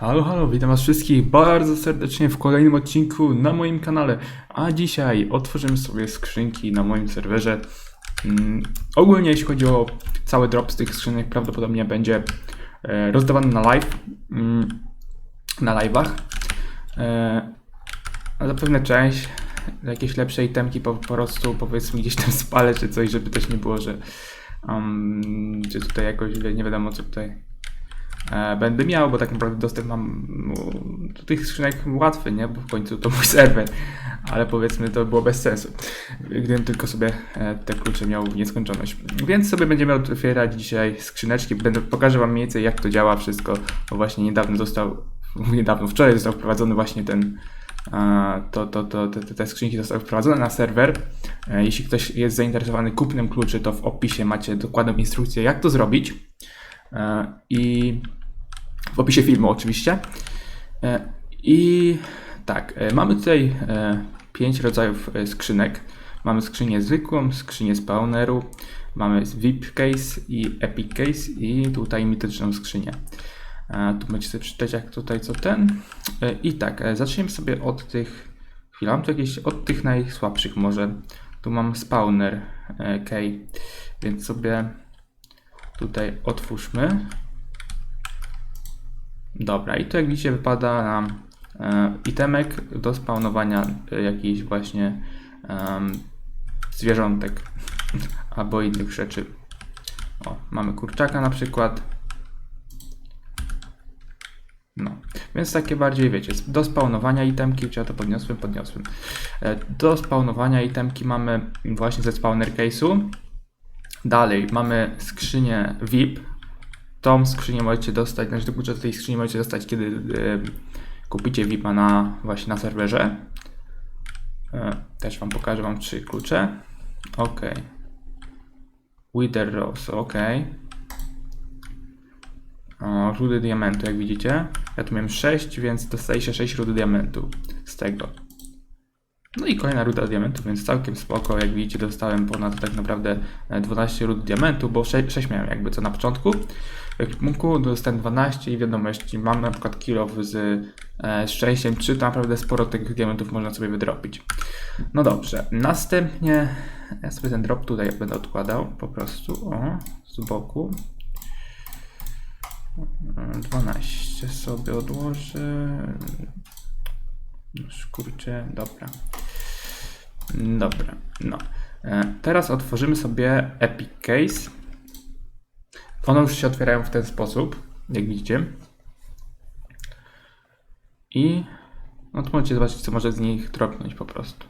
Halo, halo, witam was wszystkich bardzo serdecznie w kolejnym odcinku na moim kanale. A dzisiaj otworzymy sobie skrzynki na moim serwerze. Mm, ogólnie jeśli chodzi o cały drop z tych skrzynek, prawdopodobnie będzie e, rozdawany na live, mm, na live'ach. E, a zapewne część, jakieś lepsze itemki po, po prostu powiedzmy gdzieś tam spalę czy coś, żeby też nie było, że, um, że tutaj jakoś nie wiadomo co tutaj będę miał, bo tak naprawdę dostęp mam no, do tych skrzynek łatwy, nie? Bo w końcu to mój serwer, ale powiedzmy to było bez sensu, gdybym tylko sobie e, te klucze miał w nieskończoność. Więc sobie będziemy otwierać dzisiaj skrzyneczki, będę, pokażę wam mniej więcej jak to działa wszystko, bo właśnie niedawno został, niedawno, wczoraj został wprowadzony właśnie ten to, to, to, te, te skrzynki zostały wprowadzone na serwer. E, Jeśli ktoś jest zainteresowany kupnem kluczy, to w opisie macie dokładną instrukcję, jak to zrobić. E, I w opisie filmu oczywiście. E, I tak, e, mamy tutaj e, pięć rodzajów skrzynek. Mamy skrzynię zwykłą, skrzynię spawneru, mamy VIP case i epic case i tutaj mityczną skrzynię. Tu będziecie sobie przeczytać jak tutaj co ten. I tak, zaczniemy sobie od tych, chwila, mam tu jakieś od tych najsłabszych może. Tu mam spawner key, więc sobie tutaj otwórzmy. Dobra, i tu jak widzicie wypada nam e, itemek do spawnowania e, jakichś właśnie em, zwierzątek albo innych rzeczy. O, mamy kurczaka na przykład. No, więc takie bardziej wiecie, do spawnowania itemki, czy ja to podniosłem, podniosłem. E, Do spawnowania itemki mamy właśnie ze spawner case'u. Dalej mamy skrzynię VIP. Tą skrzynię możecie dostać, znaczy do klucza do tej skrzyni możecie dostać, kiedy e, kupicie VIPa na właśnie na serwerze. E, też wam pokażę, mam trzy klucze. Ok. Wither Rose, ok. O, rudy diamentu, jak widzicie. Ja tu miałem 6, więc dostaje się 6 rudy diamentu z tego. No i kolejna ruda diamentu, więc całkiem spoko. Jak widzicie, dostałem ponad tak naprawdę e, 12 rud diamentu, bo 6, 6 miałem jakby co na początku. W ekwipunku dostałem 12 i wiadomo, jeśli mam na przykład kilof z e, szczęściem 3, to naprawdę sporo tych diamentów można sobie wydropić. No dobrze, następnie ja sobie ten drop tutaj będę odkładał po prostu, o, z boku. 12 sobie odłożę. Kurczę, dobra. Dobra, no. E, Teraz otworzymy sobie Epic Case. One już się otwierają w ten sposób, jak widzicie. I no to możecie zobaczyć, co może z nich dropnąć po prostu.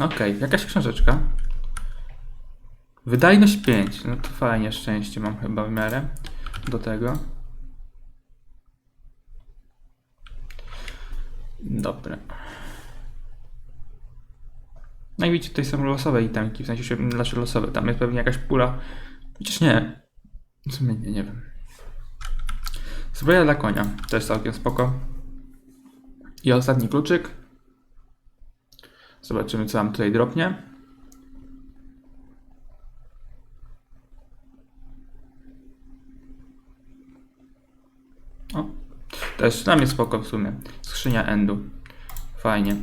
Okej, jakaś książeczka. Wydajność 5. No to fajnie, szczęście mam chyba w miarę do tego. Dobra. No i widzicie, tutaj są losowe itemki, w sensie znaczy losowe, tam jest pewnie jakaś pula. Chociaż nie. W sumie nie, nie wiem. Zbroja dla konia, też całkiem spoko. I ostatni kluczyk. Zobaczymy, co nam tutaj dropnie. O, też nam jest spoko w sumie. Skrzynia Endu. Fajnie.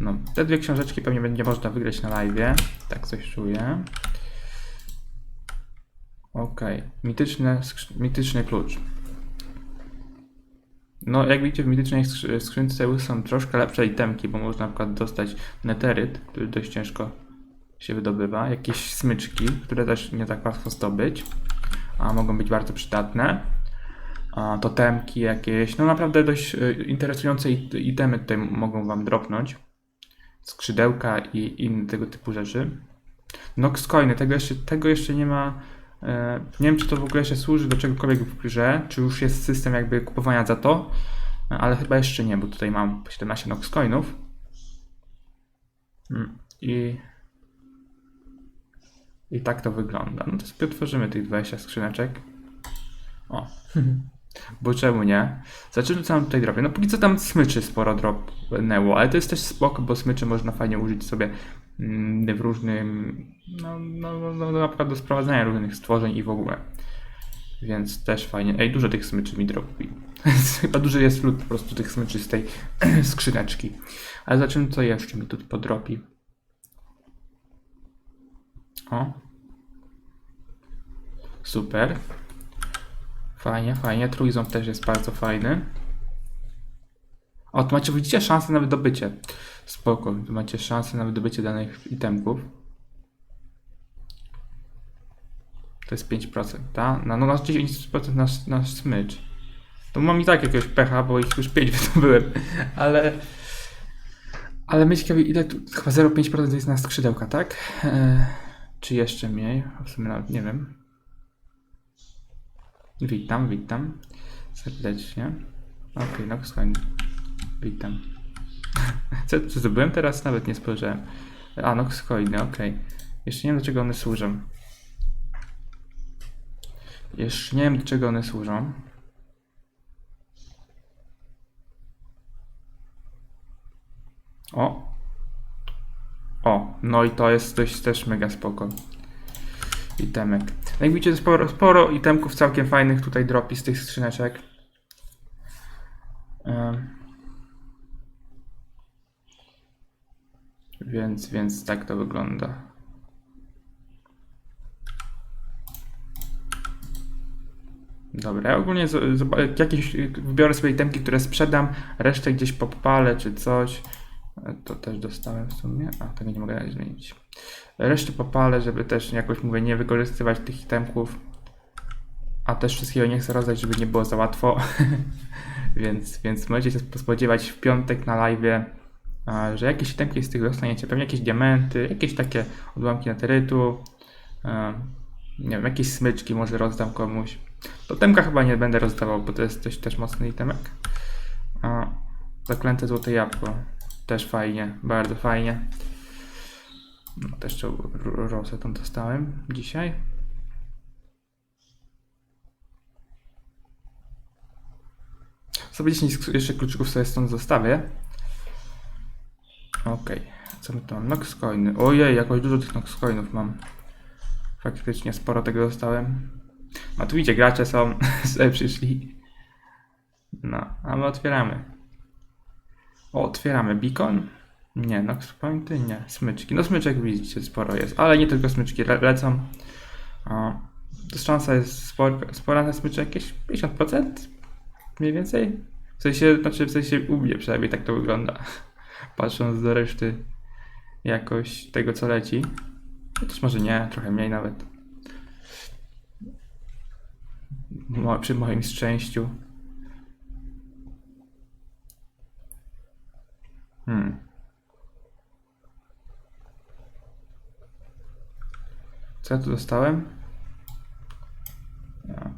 No, te dwie książeczki pewnie będzie można wygrać na live. Tak coś czuję. Okej. Mityczne, skrzy- mityczny klucz. No, jak widzicie, w mitycznej skrzy- skrzynce są troszkę lepsze itemki, bo można na przykład dostać neteryt, który dość ciężko się wydobywa. Jakieś smyczki, które też nie tak łatwo zdobyć, a mogą być bardzo przydatne totemki jakieś. No naprawdę dość y, interesujące it- itemy tutaj mogą wam dropnąć. Skrzydełka i inne tego typu rzeczy. Nox Coiny, tego jeszcze, tego jeszcze nie ma. E, nie wiem, czy to w ogóle się służy do czegokolwiek w grze, czy już jest system jakby kupowania za to, e, ale chyba jeszcze nie, bo tutaj mam 17 Nox Coinów. Mm, I, I tak to wygląda. No to sobie otworzymy tych 20 skrzyneczek. O. Bo czemu nie? Zobaczymy co tutaj drobię. No póki co tam smyczy sporo dropnęło, ale to jest też spoko, bo smyczy można fajnie użyć sobie mm, w różnym, no, no, no, no na przykład do sprowadzania różnych stworzeń i w ogóle. Więc też fajnie. Ej, dużo tych smyczy mi dropi. Chyba duży jest lód po prostu tych smyczy z tej skrzyneczki. Ale zobaczymy, co jeszcze mi tu podrobi. O. Super. Fajnie, fajnie. Trójząb też jest bardzo fajny. O, tu macie, widzicie, szansę na wydobycie. Spoko, tu macie szansę na wydobycie danych itemków. To jest 5%, tak? No, no masz 10% nasz, nasz smycz. To mam i tak jakiegoś pecha, bo ich już 5 wydobyłem, ale... Ale myślę, ile tu... Chyba 0,5% jest na skrzydełka, tak? E, czy jeszcze mniej? W sumie nawet nie wiem. Witam, witam. Serdecznie. Okej, okay, no słuchaj. Witam. Co, co zdobyłem teraz? Nawet nie spojrzałem. A, no coiny, okej. Okay. Jeszcze nie wiem, do czego one służą. Jeszcze nie wiem, do czego one służą. O! O, no i to jest dość też mega spoko. Itemek. No jak widzicie, sporo, sporo itemków całkiem fajnych tutaj dropi z tych skrzyneczek. Więc, więc tak to wygląda. Dobra, ja ogólnie jakieś wybiorę sobie itemki, które sprzedam, resztę gdzieś popalę czy coś. To też dostałem w sumie. A, tego nie mogę zmienić. Resztę popalę, żeby też jakoś mówię, nie wykorzystywać tych itemków. A też wszystkiego nie chcę rozdać, żeby nie było za łatwo. więc, więc możecie się spodziewać w piątek na live, że jakieś itemki z tych dostaniecie. Pewnie jakieś diamenty, jakieś takie odłamki neterytu. Nie wiem, jakieś smyczki może rozdam komuś. Totemka chyba nie będę rozdawał, bo to jest dość też mocny itemek. Zaklęte złote jabłko. Też fajnie, bardzo fajnie. No, też rosę tam dostałem dzisiaj. Sobie 10 jeszcze kluczyków sobie stąd zostawię. Okej, co my tu mam? Nox coiny. Ojej, jakoś dużo tych Nox coinów mam. Faktycznie sporo tego dostałem. A tu widzicie, gracze są, sobie przyszli. No, a my otwieramy. O, otwieramy beacon. Nie, Nox pointy, nie. Smyczki. No smyczek widzicie, sporo jest, ale nie tylko smyczki le lecą. O, szansa jest spora, spora na smyczek, jakieś 50%? Mniej więcej? W sensie, znaczy w sensie u mnie przynajmniej tak to wygląda. Patrząc do reszty jakoś tego co leci. Chociaż może nie, trochę mniej nawet. Mo- przy moim szczęściu. Hmm. Co ja tu dostałem? Ja.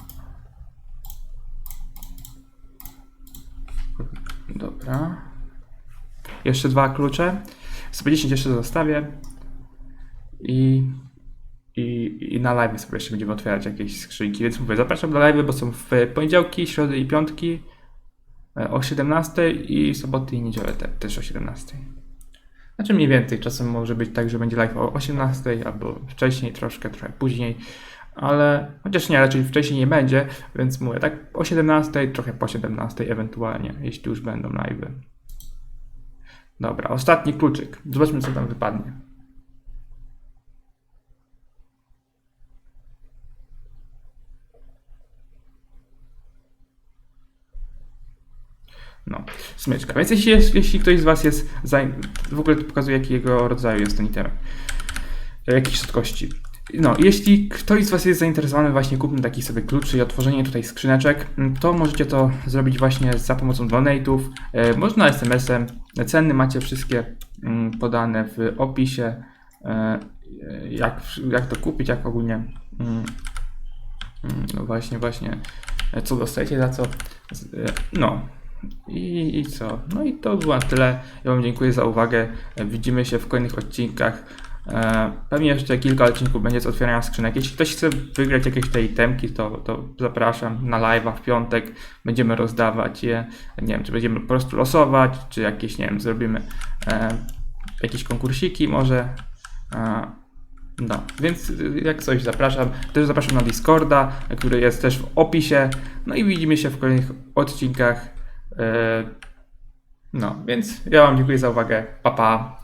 Dobra. Jeszcze dwa klucze. Sobie 10 jeszcze zostawię. I, i, I na live sobie jeszcze będziemy otwierać jakieś skrzynki. Więc mówię, zapraszam na live, bo są w poniedziałki, środy i piątki o 17 i soboty i niedzielę te, też o 17. Znaczy mniej więcej, czasem może być tak, że będzie live o 18 albo wcześniej, troszkę, trochę później, ale chociaż nie, raczej wcześniej nie będzie, więc mówię tak o 17, trochę po 17 ewentualnie, jeśli już będą live. Dobra, ostatni kluczyk. Zobaczmy, co tam wypadnie. No, smyczka. Więc jeśli, jest, jeśli ktoś z Was jest. W ogóle to pokazuje, jakiego rodzaju jest ten itemek. Jakiej rzadkości. No, jeśli ktoś z Was jest zainteresowany właśnie kupnem takich sobie kluczy i otworzenie tutaj skrzyneczek, to możecie to zrobić właśnie za pomocą donate'ów. E, można SMS-em. Ceny macie wszystkie mm, podane w opisie. E, jak, jak to kupić, jak ogólnie. mm, mm, No właśnie, właśnie. e, Co dostajecie, za co. e, No, i, I co? No i to było tyle. Ja Wam dziękuję za uwagę. E, Widzimy się w kolejnych odcinkach. E, Pewnie jeszcze kilka odcinków będzie z otwierania skrzynek. Jeśli ktoś chce wygrać jakieś te itemki, to, to zapraszam na live'a w piątek. Będziemy rozdawać je. Nie wiem, czy będziemy po prostu losować, czy jakieś, nie wiem, zrobimy e, jakieś konkursiki może. A, no, więc jak coś zapraszam. Też zapraszam na Discorda, który jest też w opisie. No i widzimy się w kolejnych odcinkach. E, No, więc ja Wam dziękuję za uwagę. Pa, pa.